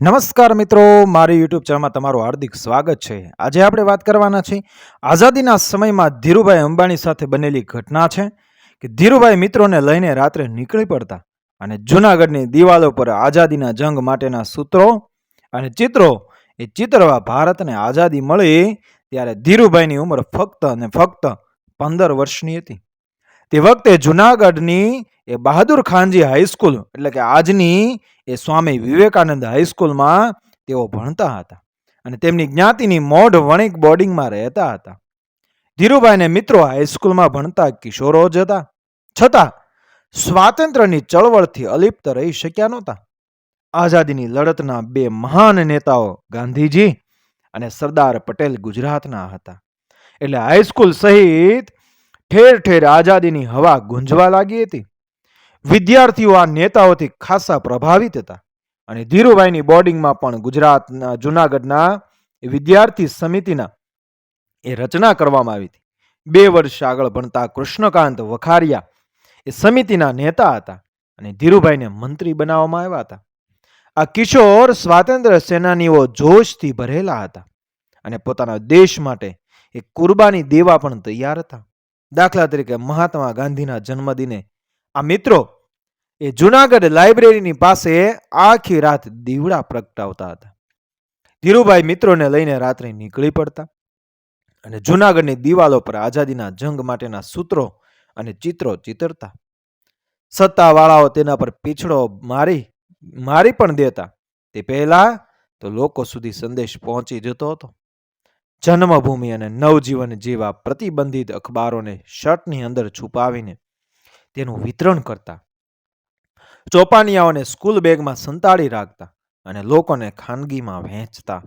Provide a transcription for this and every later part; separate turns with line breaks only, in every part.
નમસ્કાર મિત્રો, મારી યુટ્યુબ ચેનલમાં તમારું હાર્દિક સ્વાગત છે. આજે આપણે વાત કરવાના છીએ, આઝાદીના સમયમાં ધીરુભાઈ અંબાણી સાથે બનેલી ઘટના છે કે ધીરુભાઈ મિત્રોને લઈને રાત્રે નીકળી પડતા અને જૂનાગઢની દિવાલો પર આઝાદીના જંગ માટેના સૂત્રો અને ચિત્રો, એ ચિત્રવા ભારતને આઝાદી મળી ત્યારે ધીરુભાઈની ઉંમર ફક્ત અને ફક્ત પંદર વર્ષની હતી. તે વખતે જૂનાગઢની એ બહાદુર ખાનજી હાઈસ્કૂલ એટલે કે આજની એ સ્વામી વિવેકાનંદ હાઈસ્કૂલમાં તેઓ ભણતા હતા અને તેમની જ્ઞાતિની મોઢ વણિક બોર્ડિંગમાં રહેતા હતા. ધીરુભાઈને મિત્રો હાઈસ્કૂલમાં ભણતા કિશોરો જ હતા. છતાં સ્વાતંત્ર્યની ચળવળથી અલિપ્ત રહી શક્યા નહોતા. આઝાદીની લડતના બે મહાન નેતાઓ ગાંધીજી અને સરદાર પટેલ ગુજરાતના હતા. એટલે હાઈસ્કૂલ સહિત ઠેર ઠેર આઝાદીની હવા ગુંજવા લાગી હતી. વિદ્યાર્થીઓ આ નેતાઓથી ખાસા પ્રભાવિત હતા. અને ધીરુભાઈની બોર્ડિંગમાં પણ ગુજરાતના, જુનાગઢના વિદ્યાર્થી સમિતિના એ રચના કરવામાં આવી હતી. બે વર્ષ આગળ ભણતા કૃષ્ણકાંત વખારિયા એ સમિતિના નેતા હતા અને ધીરુભાઈને મંત્રી બનાવવામાં આવ્યા હતા. આ કિશોર સ્વાતંત્ર્ય સેનાનીઓ જોશથી ભરેલા હતા અને પોતાના દેશ માટે એ કુરબાની દેવા પણ તૈયાર હતા. દાખલા તરીકે મહાત્મા ગાંધીના જન્મદિને આ મિત્રો, એ જુનાગઢ લાઇબ્રેરીની પાસે આખી રાત દીવડા પ્રગટાવતા હતા. ધીરુભાઈ મિત્રોને લઈને રાત્રે નીકળી પડતા અને જુનાગઢની દિવાલો પર આઝાદીના જંગ માટેના સૂત્રો અને ચિત્રો ચિતરતા. સત્તાવાળાઓ તેના પર પીછડો મારી મારી પણ દેતા. તે પહેલા તો લોકો સુધી સંદેશ પહોંચી જતો હતો. જન્મભૂમિ અને નવજીવન જેવા પ્રતિબંધિત અખબારોને શર્ટની અંદર છુપાવીને તેનું વિતરણ કરતા. ચોપાનિયાઓને સ્કૂલ બેગમાં સંતાડી રાખતા અને લોકોને ખાનગીમાં વહેંચતા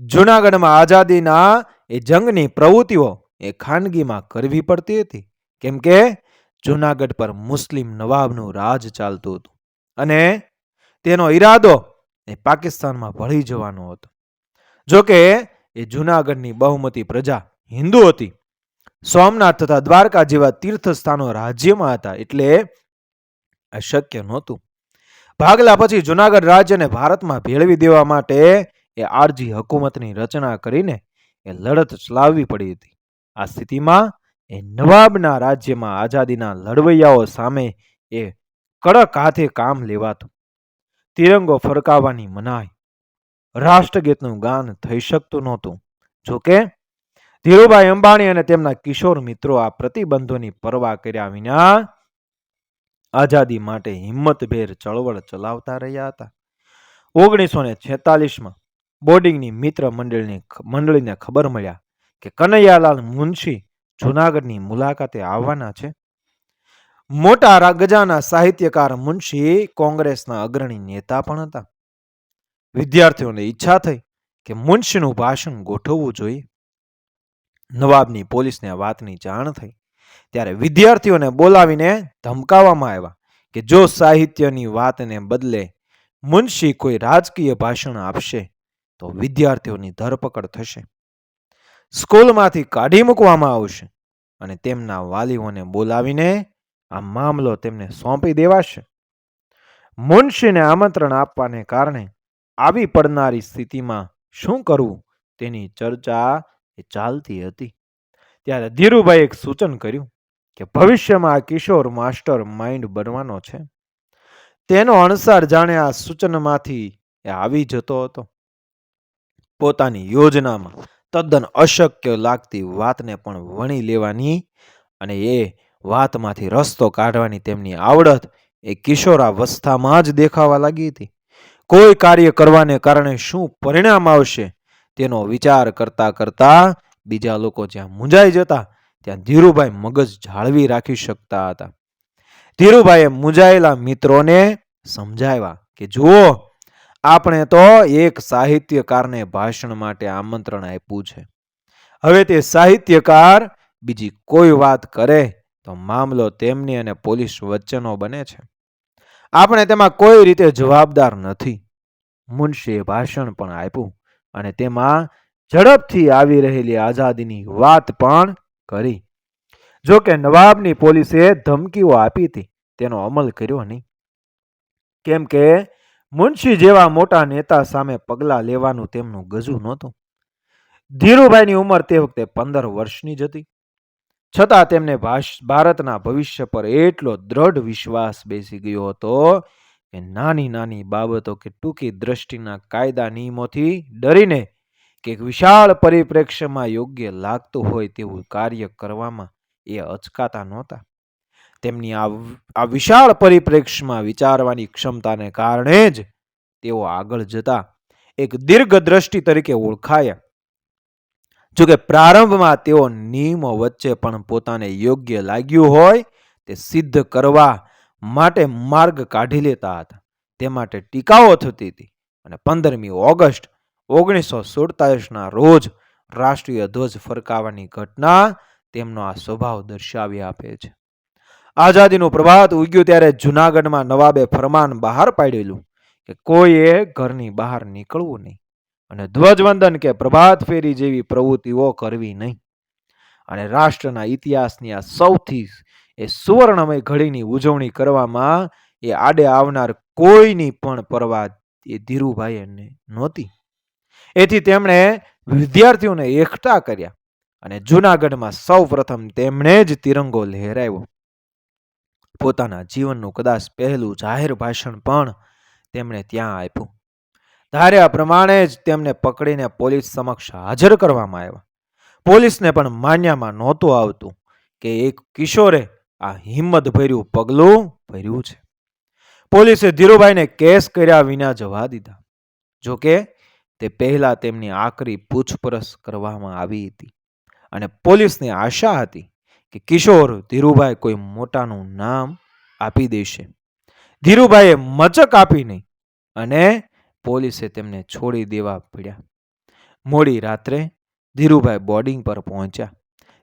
જૂનાગઢમાં આઝાદીના એ જંગની પ્રવૃત્તિઓ એ ખાનગીમાં કરવી પડતી હતી, કેમ કે જૂનાગઢ પર મુસ્લિમ નવાબનું રાજ ચાલતું હતું અને તેનો ઈરાદો એ પાકિસ્તાનમાં ભળી જવાનો હતો. જોકે એ જૂનાગઢની બહુમતી પ્રજા હિન્દુ હતી. સોમનાથ તથા દ્વારકા જેવા તીર્થસ્થાનો રાજ્યમાં હતા એટલે આ શક્ય નહોતું. ભાગલા પછી જુનાગઢ રાજ્યને ભારતમાં ભેળવી દેવા માટે એ આરજી હકુમતની રચના કરીને એ લડત ચલાવવી પડી હતી. આ સ્થિતિમાં એ નવાબના રાજ્યમાં આઝાદીના લડવૈયાઓ સામે એ કડક હાથે કામ લેવાતું. તિરંગો ફરકાવવાની મનાઈ. રાષ્ટ્રગીતનું ગાન થઈ શકતું નહોતું. જોકે ધીરુભાઈ અંબાણી અને તેમના કિશોર મિત્રો આ પ્રતિબંધોની પરવા કર્યા વિના આઝાદી માટે હિંમતભેર ચળવળ ચલાવતા રહ્યા હતા. ઓગણીસો ને છેતાલીસમાં બોર્ડિંગની મિત્ર મંડળની મંડળીને ખબર મળ્યા કે કનૈયાલાલ મુનશી જુનાગઢની મુલાકાતે આવવાના છે. મોટા ગજાના સાહિત્યકાર મુનશી કોંગ્રેસના અગ્રણી નેતા પણ હતા. વિદ્યાર્થીઓને ઈચ્છા થઈ કે મુનશીનું ભાષણ ગોઠવવું જોઈએ. નવાબની પોલીસને વાતની જાણ થઈ. ત્યારે વિદ્યાર્થીઓને બોલાવીને ધમકાવવામાં આવ્યા કે જો સાહિત્યની વાતને બદલે મુનશી કોઈ રાજકીય ભાષણ આપશે, તો વિદ્યાર્થીઓની ધરપકડ થશે. સ્કૂલમાંથી કાઢી મૂકવામાં આવશે અને તેમના વાલીઓને બોલાવીને આ મામલો તેમને સોંપી દેવાશે. મુનશીને આમંત્રણ આપવાને કારણે આવી પડનારી સ્થિતિમાં શું કરવું તેની ચર્ચા એ ચાલતી હતી. ત્યારે ધીરુભાઈ એક સૂચન કર્યું કે ભવિષ્યમાં આ કિશોર માસ્ટર માઇન્ડ બનવાનો છે. તેનો અણસાર જાણે આ સૂચનમાંથી એ આવી જતો હતો. પોતાની યોજનામાં તદ્દન અશક્ય લાગતી વાતને પણ વણી લેવાની અને એ વાતમાંથી રસ્તો કાઢવાની તેમની આવડત એ કિશોરાવસ્થામાં જ દેખાવા લાગી હતી. કોઈ કાર્ય કરવાને કારણે શું પરિણામ આવશે તેનો વિચાર કરતા કરતા બીજા લોકો જ્યાં મૂંઝાઈ જતા, ત્યાં ધીરુભાઈ મગજ જાળવી રાખી શકતા હતા. ધીરુભાઈએ મૂંઝાયેલા મિત્રોને સમજાવ્યા કે, જુઓ, આપણે તો એક સાહિત્યકારને ભાષણ માટે આમંત્રણ આપ્યું છે. હવે તે સાહિત્યકાર બીજી કોઈ વાત કરે તો મામલો તેમની અને પોલીસ વચ્ચેનો બને છે. આપણે તેમાં કોઈ રીતે જવાબદાર નથી. મુનશીએ ભાષણ પણ આપ્યું. અને તેમાં ઝડપથી આવી રહેલી આઝાદીની વાત પણ કરી. જો કે નવાબની પોલીસે ધમકીઓ આપી હતી, તેનો અમલ કર્યો નહીં. કેમ કે મુનશી જેવા મોટા નેતા સામે પગલાં લેવાનું તેમનું ગજુ નહોતું. ધીરુભાઈની ઉંમર તે વખતે પંદર વર્ષની જ હતી. છતાં તેમને ભારતના ભવિષ્ય પર એટલો દ્રઢ વિશ્વાસ બેસી ગયો હતો કે નાની નાની બાબતો કે ટૂંકી દ્રષ્ટિના કાયદા, નિયમોથી ડરીને કે વિશાળ પરિપ્રેક્ષ્યમાં યોગ્ય લાગતું હોય તેવું કાર્ય કરવામાં એ અચકાતા નહોતા. તેમની આ વિશાળ પરિપ્રેક્ષ્યમાં વિચારવાની ક્ષમતાને કારણે જ તેઓ આગળ જતા એક દીર્ઘ દ્રષ્ટિ તરીકે ઓળખાયા. જોકે પ્રારંભમાં તેઓ નિયમો વચ્ચે પણ પોતાને યોગ્ય લાગ્યું હોય તે સિદ્ધ કરવા માટે માર્ગ કાઢી લેતા હતા. તે માટે ટીકાઓ થતી હતી અને પંદરમી ઓગસ્ટ ઓગણીસો સુડતાલીસના રોજ રાષ્ટ્રીય ધ્વજ ફરકાવવાની ઘટના તેમનો આ સ્વભાવ દર્શાવી આપે છે. આઝાદીનું પ્રભાત ઉગ્યું ત્યારે જૂનાગઢમાં નવાબે ફરમાન બહાર પાડેલું કે કોઈએ ઘરની બહાર નીકળવું નહીં અને ધ્વજવંદન કે પ્રભાત ફેરી જેવી પ્રવૃત્તિઓ કરવી નહીં. અને રાષ્ટ્રના ઇતિહાસની આ સૌથી એ સુવર્ણમય ઘડીની ઉજવણી કરવામાં એ આડે આવનાર કોઈની પણ પરવા એ ધીરુભાઈને નહોતી. એથી તેમણે વિદ્યાર્થીઓને એકઠા કર્યા અને જૂનાગઢમાં સૌ પ્રથમ તેમણે જ તિરંગો લહેરાવ્યો. પોતાના જીવનનું કદાચ પહેલું જાહેર ભાષણ પણ તેમણે ત્યાં આપ્યું. ધાર્યા પ્રમાણે જ તેમને પકડીને પોલીસ સમક્ષ હાજર કરવામાં આવ્યા. પોલીસને પણ માન્યામાં નહોતું આવતું કે એક કિશોરે આ હિંમતભર્યું પગલું ભર્યું છે. પોલીસે ધીરુભાઈને કેસ કર્યા વિના જવા દીધા. જોકે તે પહેલા તેમની આકરી પૂછપરછ કરવામાં આવી હતી અને પોલીસને આશા હતી કે કિશોર ધીરુભાઈ કોઈ મોટાનું નામ આપી દેશે. ધીરુભાઈએ મચક આપી નહીં અને પોલીસે તેમને છોડી દેવા પડ્યા. મોડી રાત્રે ધીરુભાઈ બોર્ડિંગ પર પહોંચ્યા.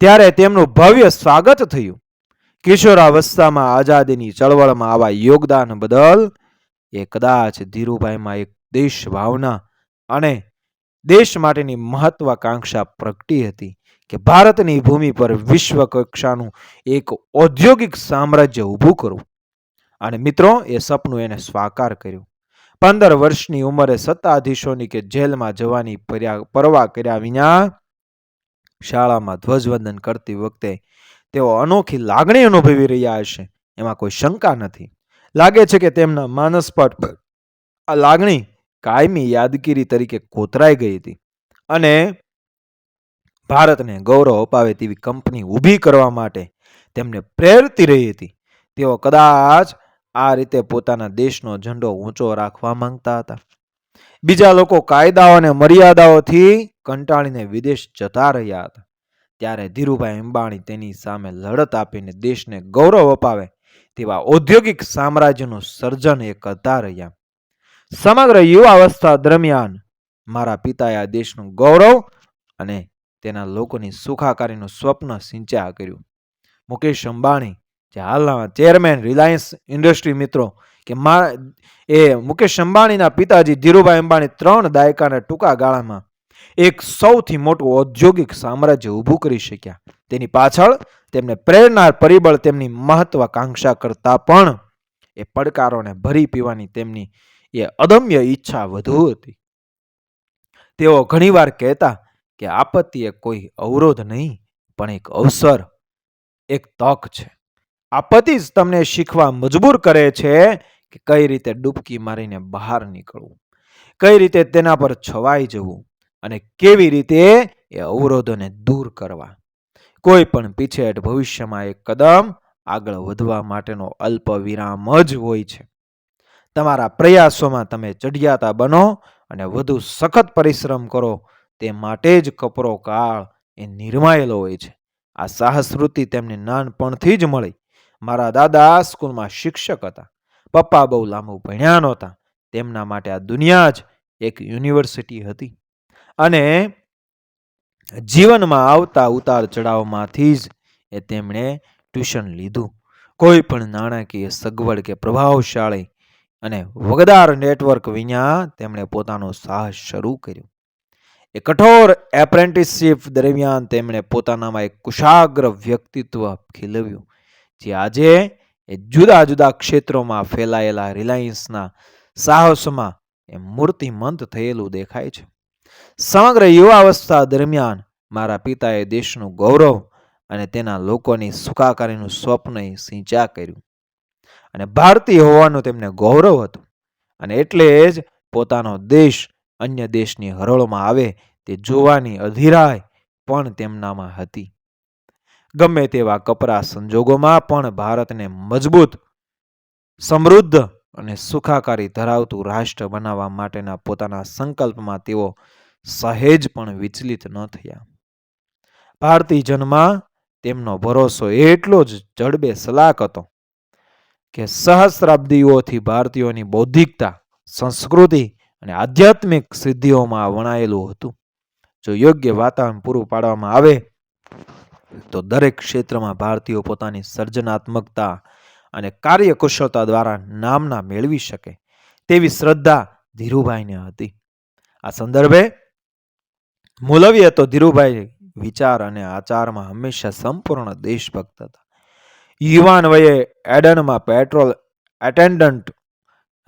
ત્યારે તેમનું ભવ્ય સ્વાગત થયું. કિશોરાવસ્થામાં આઝાદીની ચળવળમાં આવા યોગદાન બદલ એ કદાચ ધીરુભાઈમાં એક દેશ ભાવના અને દેશ માટેની મહત્વાકાંક્ષા પ્રગટી હતી કે ભારતની ભૂમિ પર વિશ્વ કક્ષાનું એક ઔદ્યોગિક સામ્રાજ્ય ઊભું કરવું. અને મિત્રો, એ સપનું એને સ્વાકાર કર્યું. પંદર વર્ષની ઉંમરે સત્તાધીશોની કે જેલમાં જવાની પરવા કર્યા વિના શાળામાં ધ્વજવંદન કરતી વખતે તેઓ અનોખી લાગણી અનુભવી રહ્યા હશે, એમાં કોઈ શંકા નથી. લાગે છે કે તેમના માનસ પર આ લાગણી કાયમી યાદગીરી તરીકે કોતરાઈ ગઈ હતી અને ભારતને ગૌરવ અપાવે તેવી કંપની ઊભી કરવા માટે તેમને પ્રેરતી રહી હતી. તેઓ કદાચ આ રીતે પોતાના દેશનો ઝંડો ઊંચો રાખવા માંગતા હતા. બીજા લોકો કાયદાઓ અને મર્યાદાઓથી કંટાળીને વિદેશ જતા રહ્યા હતા. ત્યારે ધીરુભાઈ અંબાણી તેની સામે લડત આપીને દેશને ગૌરવ અપાવે તેવા ઔદ્યોગિક સામ્રાજ્યનું સર્જન એ કરતા રહ્યા. સમગ્ર યુવાવસ્થા દરમિયાન મારા પિતાએ આ દેશનું ગૌરવ અને તેના લોકોની સુખાકારીનું સ્વપ્ન સિંચ્યા કર્યું. મુકેશ અંબાણી, જે હાલના ચેરમેન રિલાયન્સ ઇન્ડસ્ટ્રી મિત્રો, કે મા, એ મુકેશ અંબાણીના પિતાજી ધીરુભાઈ અંબાણી ત્રણ દાયકાના ટૂંકા ગાળામાં એક સૌથી મોટું ઔદ્યોગિક સામ્રાજ્ય ઊભું કરી શક્યા. તેની પાછળ તેમને પ્રેરનાર પરિબળ તેમની મહત્વાકાંક્ષા કરતા પણ એ પડકારોને ભરી પીવાની તેમની એ અદમ્ય ઈચ્છા વધુ હતી. તેઓ ઘણીવાર કહેતા કે આપત્તિ એ કોઈ અવરોધ નહીં, પણ એક અવસર, એક તક છે. આપત્તિ જ તમને શીખવા મજબૂર કરે છે કે કઈ રીતે ડૂબકી મારીને બહાર નીકળવું, કઈ રીતે તેના પર છવાઈ જવું અને કેવી રીતે એ અવરોધોને દૂર કરવા. કોઈ પણ પીછેહટ ભવિષ્યમાં એક કદમ આગળ વધવા માટેનો અલ્પ વિરામ જ હોય છે. તમારા પ્રયાસોમાં તમે ચઢિયાતા બનો અને વધુ સખત પરિશ્રમ કરો. તે માટે જ કપરો કાળ એ નિર્માયેલો હોય છે. આ સાહસવૃત્તિ તેમને નાનપણથી જ મળી. મારા દાદા સ્કૂલમાં શિક્ષક હતા. પપ્પા બહુ લાંબુ ભણ્યા નહોતા. તેમના માટે આ દુનિયા જ એક યુનિવર્સિટી હતી. અને જીવનમાં આવતા ઉતાર ચઢાવમાંથી જ એ તેમણે ટ્યુશન લીધું. કોઈ પણ નાણાકીય સગવડ કે પ્રભાવશાળી અને વગદાર નેટવર્ક વિના તેમણે પોતાનો સાહસ શરૂ કર્યો. એ કઠોર એપ્રેન્ટિસશીપ દરમિયાન તેમણે પોતાનામાં એક કુશાગ્ર વ્યક્તિત્વ ખીલવ્યું, જે આજે એ જુદા જુદા ક્ષેત્રોમાં ફેલાયેલા રિલાયન્સના સાહસમાં એ મૂર્તિમંત થયેલું દેખાય છે. સમગ્ર યુવાવસ્થા દરમિયાન મારા પિતાએ દેશનું ગૌરવ અને તેના લોકોની સુખાકારીનું સ્વપ્ન સિંચા કર્યું. અને ભારતીય હોવાનું તેમને ગૌરવ હતું. અને એટલે જ પોતાનો દેશ અન્ય દેશની હરોળમાં આવે તે જોવાની અધિરાય પણ તેમનામાં હતી. ગમે તેવા કપરા સંજોગોમાં પણ ભારતને મજબૂત, સમૃદ્ધ અને સુખાકારી ધરાવતું રાષ્ટ્ર બનાવવા માટેના પોતાના સંકલ્પમાં તેઓ સહેજ પણ વિચલિત ન થયા. ભારતીય જનમાં તેમનો ભરોસો એટલો જ જડબે સલાક હતો કે સહસ્રાબ્દીઓથી ભારતીયોની બૌદ્ધિકતા, સંસ્કૃતિ અને આધ્યાત્મિક સિદ્ધિઓમાં વણાયેલું હતું. જો યોગ્ય વાતાવરણ પૂરું પાડવામાં આવે, તો દરેક ક્ષેત્રમાં ભારતીયો પોતાની સર્જનાત્મકતા અને કાર્યકુશળતા દ્વારા નામના મેળવી શકે તેવી શ્રદ્ધા ધીરુભાઈને હતી. આ સંદર્ભે મૂલવીએ તો ધીરુભાઈ વિચાર અને આચારમાં હંમેશા સંપૂર્ણ દેશભક્ત હતા. યુવાન વયે એડનમાં પેટ્રોલ એટેન્ડન્ટ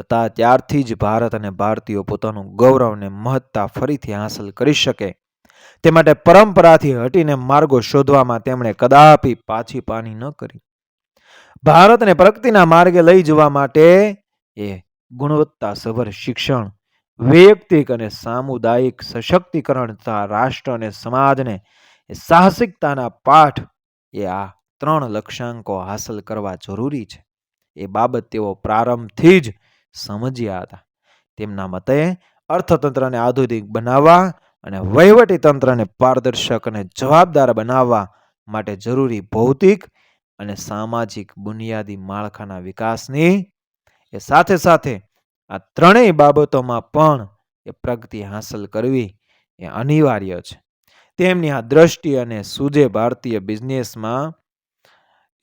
હતા. ત્યારથી જ ભારત અને ભારતીયો પોતાનું ગૌરવ અને મહત્તા ફરીથી હાંસલ કરી શકે. તે માટે પરંપરાથી હટીને માર્ગો શોધવામાં તેમણે કદાપી પાછી પાની ન કરી. ભારતને પ્રગતિના માર્ગે લઈ જવા માટે એ ગુણવત્તાસભર શિક્ષણ વૈયક્તિક અને સામુદાયિક સશક્તિકરણ તથા રાષ્ટ્ર અને સમાજને સાહસિકતાના પાઠ એ આ ત્રણ લક્ષ્યાંકો હાંસલ કરવા જરૂરી છે. એ બાબત તેઓ પ્રારંભથી જ સમજ્યા હતા. તેમના મતે અર્થતંત્રને આધુનિક બનાવવા અને વહીવટી તંત્રને પારદર્શક અને જવાબદાર બનાવવા માટે જરૂરી ભૌતિક અને સામાજિક બુનિયાદી માળખાના વિકાસની એ સાથે સાથે આ ત્રણેય બાબતોમાં પણ એ પ્રગતિ હાંસલ કરવી એ અનિવાર્ય છે. તેમની આ દ્રષ્ટિ અને સૂજે ભારતીય બિઝનેસમાં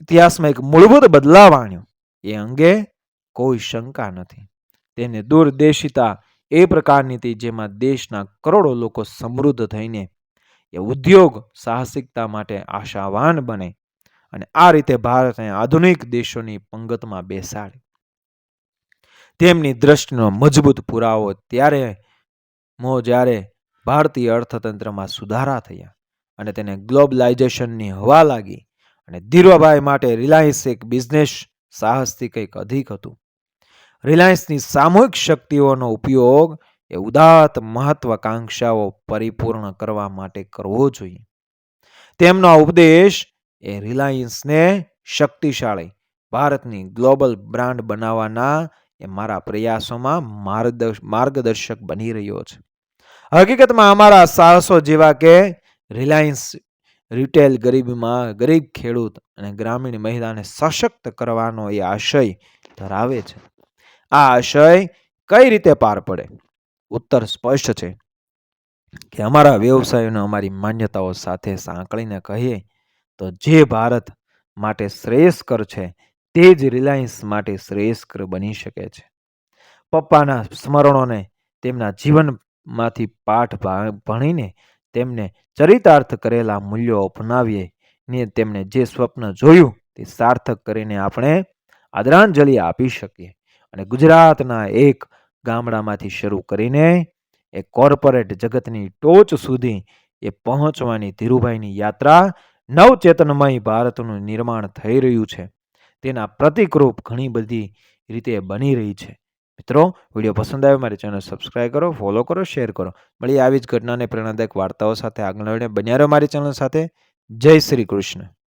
ઇતિહાસમાં એક મૂળભૂત બદલાવ આણ્યો. એ અંગે કોઈ શંકા નથી. તેને દૂરદેશિતા એ પ્રકારની હતી જેમાં દેશના કરોડો લોકો સમૃદ્ધ થઈને એ ઉદ્યોગ સાહસિકતા માટે આશાવાન બને અને આ રીતે ભારતને આધુનિક દેશોની પંગતમાં બેસાડે તેમની દ્રષ્ટિનો મજબૂત પુરાવો ત્યારે મો જ્યારે ભારતીય અર્થતંત્રમાં સુધારા થયા અને તેને ગ્લોબલાઇઝેશનની હવા લાગી અને ધીરુભાઈ માટે રિલાયન્સ એક બિઝનેસ સાહસથી કંઈક અધિક હતું. રિલાયન્સની સામૂહિક શક્તિઓનો ઉપયોગ એ ઉદાત્ત મહત્વાકાંક્ષાઓ પરિપૂર્ણ કરવા માટે કરવો જોઈએ. તેમનો ઉપદેશ એ રિલાયન્સને શક્તિશાળી ભારતની ગ્લોબલ બ્રાન્ડ બનાવવાના એ મારા પ્રયાસોમાં માર્ગદર્શ, માર્ગદર્શક બની રહ્યો છે. હકીકતમાં અમારા સાહસો જેવા કે રિલાયન્સ રિટેલ ગરીબીમાં, ગરીબ ખેડૂત અને ગ્રામીણ મહિલાને સશક્ત કરવાનો એ આશય ધરાવે છે. આ આશય કઈ રીતે પાર પડે? ઉત્તર સ્પષ્ટ છે કે અમારા વ્યવસાયોને અમારી માન્યતાઓ સાથે સાંકળીને કહીએ તો જે ભારત માટે શ્રેયસ્કર છે તે જ રિલાયન્સ માટે શ્રેયસ્કર બની શકે છે. પપ્પાના સ્મરણોને તેમના જીવનમાંથી પાઠ ભણીને તેમને ચરિતાર્થ કરેલા મૂલ્યો અપનાવીએ ને તેમણે જે સ્વપ્ન જોયું તે સાર્થક કરીને આપણે આદરાંજલિ આપી શકીએ. અને ગુજરાતના એક ગામડામાંથી શરૂ કરીને એ કોર્પોરેટ જગતની ટોચ સુધી એ પહોંચવાની ધીરુભાઈની યાત્રા નવચેતનમય ભારતનું નિર્માણ થઈ રહ્યું છે. તેના પ્રતિકરૂપ ઘણી બધી રીતે બની રહી છે. મિત્રો, વીડિયો પસંદ આવ્યો મારી ચેનલ સબસ્ક્રાઈબ કરો ફોલો કરો શેર કરો. મળી આવી જ ઘટનાને પ્રેરણાદાયક વાર્તાઓ સાથે. આગળ બન્યા રહો મારી ચેનલ સાથે. જય શ્રી કૃષ્ણ.